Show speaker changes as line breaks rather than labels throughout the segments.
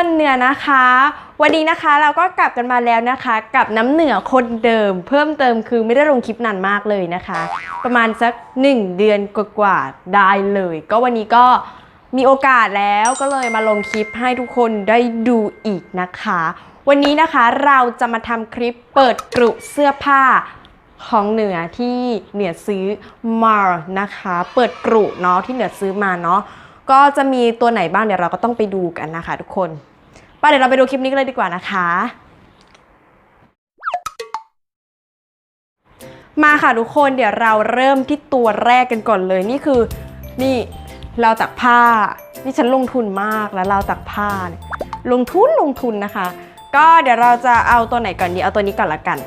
อนะคะ วันนี้นะคะเราก็กลับกันมาแล้วนะคะ กับน้ำเหนือคนเดิม เพิ่มเติมคือไม่ได้ลงคลิปนานมากเลยนะคะ ประมาณสัก 1 เดือนกว่าๆได้เลย ก็วันนี้ก็มีโอกาสแล้วก็เลยมาลงคลิปให้ทุกคนได้ดูอีกนะคะ วันนี้นะคะเราจะมาทำคลิปเปิดกรุเสื้อผ้าของเหนือที่เหนือซื้อมานะคะ เปิดกรุเนาะที่เหนือซื้อมาเนาะก็จะมีตัวไหนบ้างเดี๋ยวเราก็ต้องไปดูกันนะคะทุกคน ไปเดี๋ยวเราไปดูคลิปนี้กันเลยดีกว่านะคะ มาค่ะทุกคนเดี๋ยวเราเริ่มที่ตัวแรกกันก่อนเลยนี่คือนี่เราตักผ้า นี่ฉันลงทุนมากแล้วเราตักผ้าเนี่ยลงทุนลงทุนนะคะ ก็เดี๋ยวเราจะเอาตัวไหนก่อนดีเอาตัวนี้ก่อนละกัน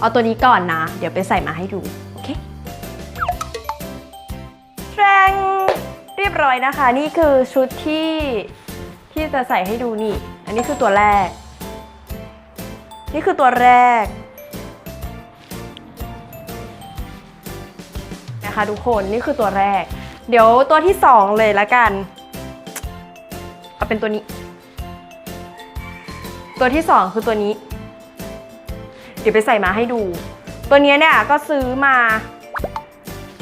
เอาตัวนี้ก่อนนะ เดี๋ยวไปใส่มาให้ดู ยบร้อยนะคะ นี่คือชุดที่ที่จะใส่ให้ดูนี่ อันนี้คือตัวแรก นี่คือตัวแรกนะคะทุกคนนี่คือตัวแรก เดี๋ยวตัวที่สองเลยละกันเอาเป็นตัวนี้ ตัวที่สองคือตัวนี้ เดี๋ยวไปใส่มาให้ดู ตัวนี้เนี่ยก็ซื้อมา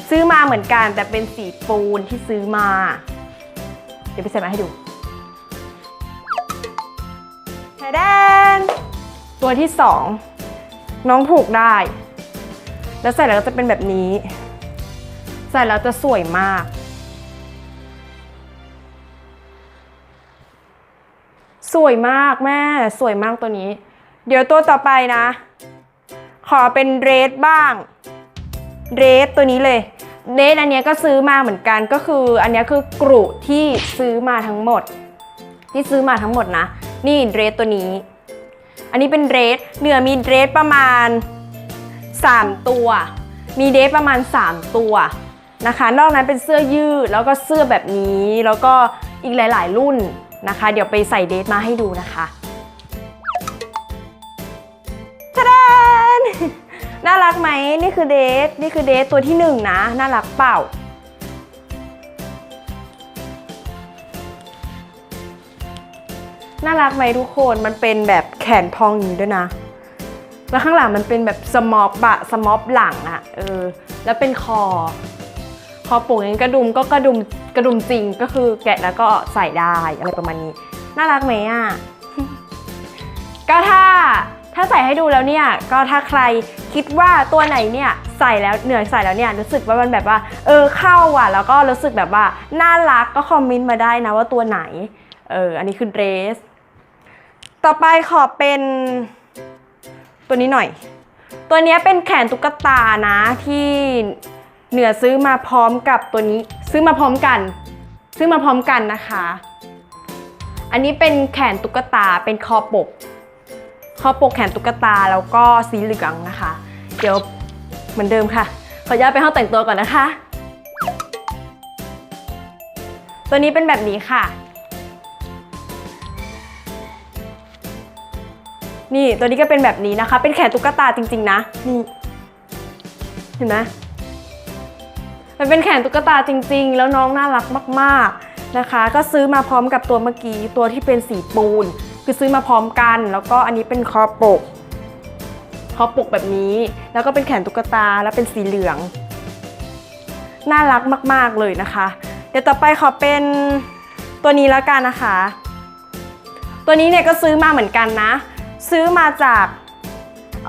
ซื้อมาเหมือนกันแต่เป็นสีปูนที่ซื้อมา เดี๋ยวไปใส่มาให้ดูแทแดนตัวที่สองน้องผูกได้ แล้วใส่แล้วจะเป็นแบบนี้ ใส่แล้วจะสวยมากสวยมากแม่สวยมากตัวนี้ เดี๋ยวตัวต่อไปนะ ขอเป็นเรดบ้าง เรดตัวนี้เลยเรดอันนี้ก็ซื้อมาเหมือนกันก็คืออันนี้คือกรุที่ซื้อมาทั้งหมด ที่ซื้อมาทั้งหมดนะ นี่เรดตัวนี้ อันนี้เป็นเรดเหนือมีเรดประมาณ 3 ตัว มีเดรสประมาณ 3 ตัวนะคะ นอกนั้นเป็นเสื้อยืดแล้วก็เสื้อแบบนี้แล้วก็อีกหลาย ๆ รุ่นนะคะ เดี๋ยวไปใส่เดรสมาให้ดูนะคะทะดน น่ารักไหมนี่คือเดทนี่คือเดทตัวที่หนึ่งนะ น่ารักเปล่า น่ารักไหมทุกคนมันเป็นแบบแขนพองอย่างนี้ด้วยนะ แล้วข้างหลังมันเป็นแบบสมอปบะสมอปหลังอะเออ แล้วเป็นคอ คอป่งอย่งนี้กระดุมก็กระดุมกระดุมจริงก็คือแกะแล้วก็ใส่ได้อะไรประมาณนี้ น่ารักไหมอะก็ถ้า ถ้าใส่ให้ดูแล้วเนี่ยก็ถ้าใครคิดว่าตัวไหนเนี่ยใส่แล้วเหนือใส่แล้วเนี่ยรู้สึกว่ามันแบบว่า เออเข้าอะแล้วก็รู้สึกแบบว่าน่ารักก็คอมเมนต์มาได้นะว่าตัวไหนเอออันนี้คือเดรส ต่อไปขอเป็นตัวนี้หน่อย ตัวนี้เป็นแขนตุ๊กตานะที่เหนือซื้อมาพร้อมกับตัวนี้ซื้อมาพร้อมกัน ซื้อมาพร้อมกันนะคะ อันนี้เป็นแขนตุ๊กตาเป็นคอปก คอปกแขนตุ๊กตาแล้วก็สีเหลืองนะคะ เดี๋ยวเหมือนเดิมค่ะ ขออนุญาตไปห้องแต่งตัวก่อนนะคะ ตัวนี้เป็นแบบนี้ค่ะ นี่ตัวนี้ก็เป็นแบบนี้นะคะ เป็นแขนตุ๊กตาจริงๆนะนี่เห็นไหมมันเป็นแขนตุ๊กตาจริง ๆ แล้วน้องน่ารักมาก ๆนะคะ ก็ซื้อมาพร้อมกับตัวเมื่อกี้ตัวที่เป็นสีปูน คือซื้อมาพร้อมกัน แล้วก็อันนี้เป็นคอปก คอปกแบบนี้ แล้วก็เป็นแขนตุ๊กตาแล้วเป็นสีเหลือง น่ารักมาก ๆเลยนะคะ เดี๋ยวต่อไปขอเป็นตัวนี้แล้วกันนะคะ ตัวนี้เนี่ยก็ซื้อมาเหมือนกันนะ ซื้อมาจาก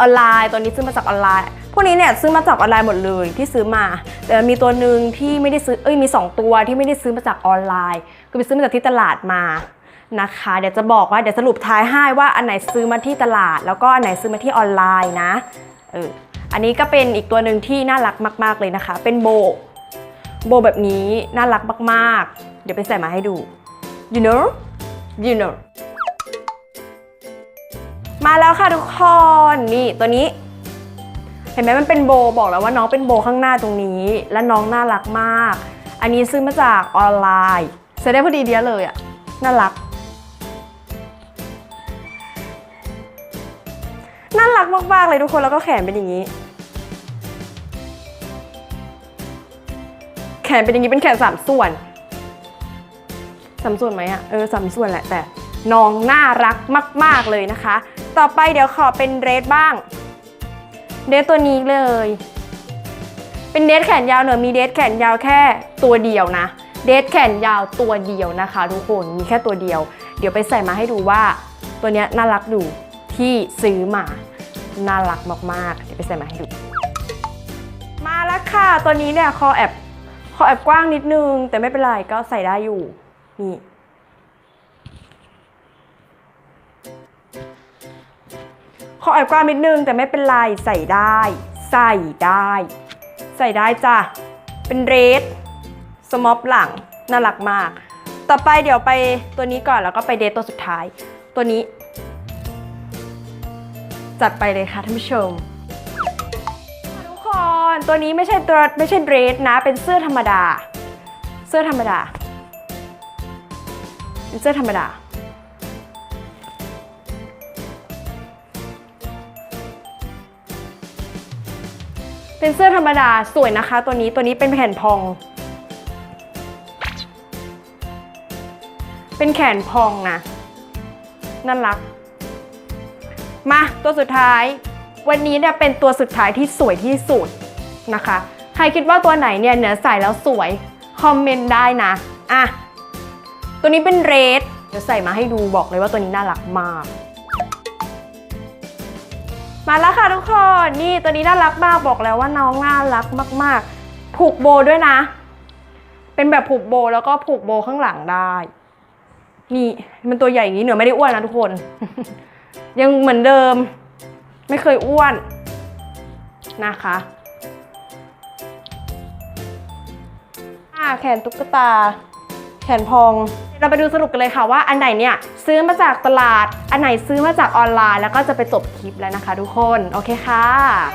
ออนไลน์ ตัวนี้ซื้อมาจากออนไลน์ พวกนี้เนี่ยซื้อมาจากออนไลน์หมดเลยที่ซื้อมา แต่มีตัวหนึ่งที่ไม่ได้ซื้อ เอ้ยมี 2 ตัวที่ไม่ได้ซื้อมาจากออนไลน์ คือไปซื้อมาจากที่ตลาดมา นะคะ เดี๋ยวจะบอกว่าเดี๋ยวสรุปท้ายให้ว่าอันไหนซื้อมาที่ตลาด แล้วก็อันไหนซื้อมาที่ออนไลน์นะเอออันนี้ก็เป็นอีกตัวหนึ่งที่น่ารักมาก ๆเลยนะคะ เป็นโบ โบแบบนี้น่ารักมากๆ เดี๋ยวไปใส่มาให้ดู you know you know มาแล้วค่ะทุกคนนี่ตัวนี้ เห็นไหมมันเป็นโบบอกแล้วว่าน้องเป็นโบข้างหน้าตรงนี้ และน้องน่ารักมาก อันนี้ซื้อมาจากออนไลน์ใส่ได้พอดีเดียเลยอะน่ารัก น่ากมากเลยทุกคนแล้วก็แขนเป็นอย่างนี้ แขนเป็นอย่างนี้เป็นแขนสามส่วนสามส่วนไหมอะเออสามส่วนแหละแต่น้องน่ารักมาก ๆเลยนะคะ ต่อไปเดี๋ยวขอเป็นเดรสบ้าง เดรสตัวนี้เลย เป็นเดรสแขนยาวเนอะมีเดรสแขนยาวแค่ตัวเดียวนะ เดรสแขนยาวตัวเดียวนะคะ ทุกคนมีแค่ตัวเดียว เดี๋ยวไปใส่มาให้ดูว่า ตัวเนี้ยน่ารักดูที่ซื้อมา น่ารักมากๆเดี๋ยวไปใส่มาให้ดู มาแล้วค่ะ ตัวนี้เนี่ยคอแอบคอแอบกว้างนิดนึง แต่ไม่เป็นไรก็ใส่ได้อยู่นี่คอแอบกว้างนิดนึงแต่ไม่เป็นไรใส่ได้ ใส่ได้ ใส่ได้จ้ะ เป็นเรดสมอปหลังน่ารักมาก ต่อไปเดี๋ยวไปตัวนี้ก่อนแล้วก็ไปเดทตัวสุดท้าย ตัวนี้ จัดไปเลยค่ะท่านผู้ชม ทุกคนตัวนี้ไม่ใช่ตัวไม่ใช่เดรสนะ เป็นเสื้อธรรมดา เสื้อธรรมดาเป็นเสื้อธรรมดา เป็นเสื้อธรรมดาสวยนะคะ ตัวนี้ตัวนี้เป็นแผ่นพอง เป็นแขนพองนะน่ารัก มาตัวสุดท้าย วันนี้เนี่ยเป็นตัวสุดท้ายที่สวยที่สุดนะคะ ใครคิดว่าตัวไหนเนี่ยเหนือใส่แล้วสวย คอมเมนต์ได้นะอะตัวนี้เป็นเรดเดี๋ยวใส่มาให้ดูบอกเลยว่าตัวนี้น่ารักมาก มาแล้วค่ะทุกคนนี่ตัวนี้น่ารักมากบอกแล้วว่าน้องน่ารักมาก ๆ ผูกโบด้วยนะ เป็นแบบผูกโบแล้วก็ผูกโบข้างหลังได้ นี่มันตัวใหญ่อย่างนี้เหนือไม่ได้อ้วนนะทุกคน ยังเหมือนเดิม ไม่เคยอ้วนนะคะแขนตุ๊กตา แขนพอง เราไปดูสรุปกันเลยค่ะว่าอันไหนเนี่ยซื้อมาจากตลาด อันไหนซื้อมาจากออนไลน์ แล้วก็จะไปจบคลิปแล้วนะคะ ทุกคน โอเคค่ะ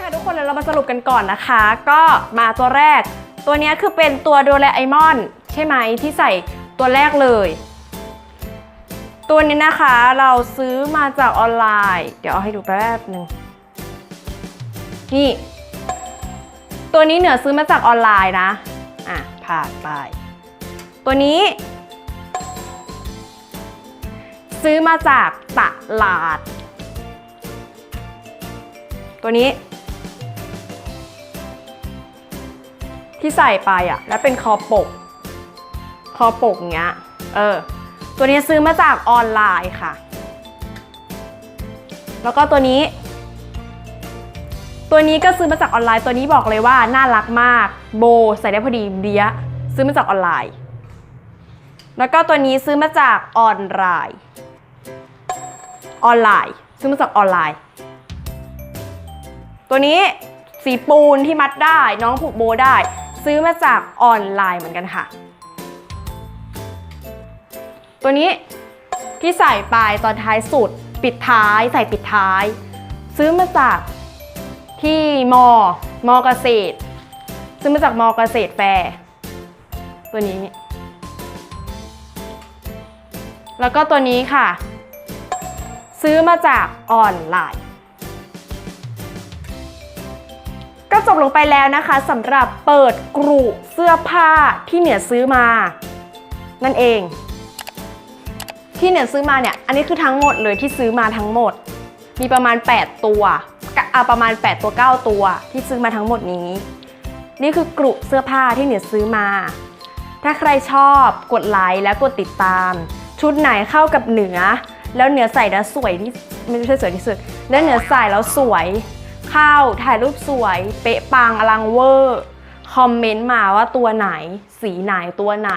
ค่ะทุกคนเดี๋ยวเรามาสรุปกันก่อนนะคะ ก็มาตัวแรก ตัวนี้คือเป็นตัวโดเรไอมอนใช่ไหมที่ใส่ตัวแรกเลย ตัวนี้นะคะเราซื้อมาจากออนไลน์ เดี๋ยวเอาให้ดูแป๊บหนึ่งนี่ ตัวนี้เหนือซื้อมาจากออนไลน์นะ อะผ่านไป ตัวนี้ ซื้อมาจากตลาด ตัวนี้ ที่ใส่ไปอะ แล้วเป็นคอปก คอปกเงี้ย เออ ตัวนี้ซื้อมาจากออนไลน์ค่ะ แล้วก็ตัวนี้ ตัวนี้ก็ซื้อมาจากออนไลน์ ตัวนี้บอกเลยว่าน่ารักมาก โบใส่ได้พอดีเดียซื้อมาจากออนไลน์ แล้วก็ตัวนี้ซื้อมาจากออนไลน์ ออนไลน์ ซื้อมาจากออนไลน์ ตัวนี้สีปูนที่มัดได้ น้องผูกโบได้ ซื้อมาจากออนไลน์เหมือนกันค่ะ ตัวนี้ที่ใส่ปลายตอนท้ายสุด ปิดท้ายใส่ปิดท้าย ซื้อมาจากที่มอมอเกษตร ซื้อมาจากมอเกษตรแฟร์ตัวนี้ แล้วก็ตัวนี้ค่ะ ซื้อมาจากออนไลน์ ก็จบลงไปแล้วนะคะสำหรับเปิดกรุเสื้อผ้าที่เหนือซื้อมา นั่นเอง ที่เหนือซื้อมาเนี่ย อันนี้คือทั้งหมดเลยที่ซื้อมาทั้งหมด มีประมาณ 8 ตัวอะประมาณ 8 ตัว 9 ตัว ที่ซื้อมาทั้งหมดนี้ นี่คือกรุเสื้อผ้าที่เหนือซื้อมา ถ้าใครชอบกดไลค์และกดติดตาม ชุดไหนเข้ากับเหนือ แล้วเหนือใส่แล้วสวยที่ไม่ใช่สวยที่สุด แล้วเหนือใส่แล้วสวย เข้าถ่ายรูปสวย เป๊ะปังอลังเวอร์ คอมเมนต์มาว่าตัวไหน สีไหนตัวไหน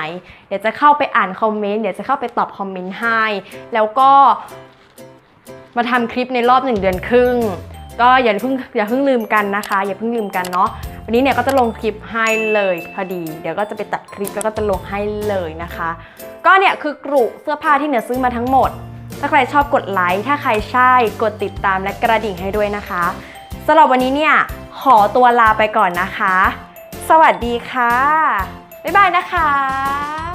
เดี๋ยวจะเข้าไปอ่านคอมเมนต์เดี๋ยวจะเข้าไปตอบคอมเมนต์ให้ แล้วก็มาทำคลิปในรอบหนึ่งเดือนครึ่ง ก็อย่าเพิ่งอย่าเพิ่งลืมกันนะคะ อย่าเพิ่งลืมกันเนาะวันนี้เนี่ยก็จะลงคลิปให้เลยพอดี เดี๋ยวก็จะไปตัดคลิปแล้วก็จะลงให้เลยนะคะ ก็เนี่ยคือกรุเสื้อผ้าที่เนี่ยซื้อมาทั้งหมด ถ้าใครชอบกดไลค์ถ้าใครใช่กดติดตามและกระดิ่งให้ด้วยนะคะสำหรับวันนี้เนี่ยขอตัวลาไปก่อนนะคะ สวัสดีค่ะ บ๊ายบายนะคะ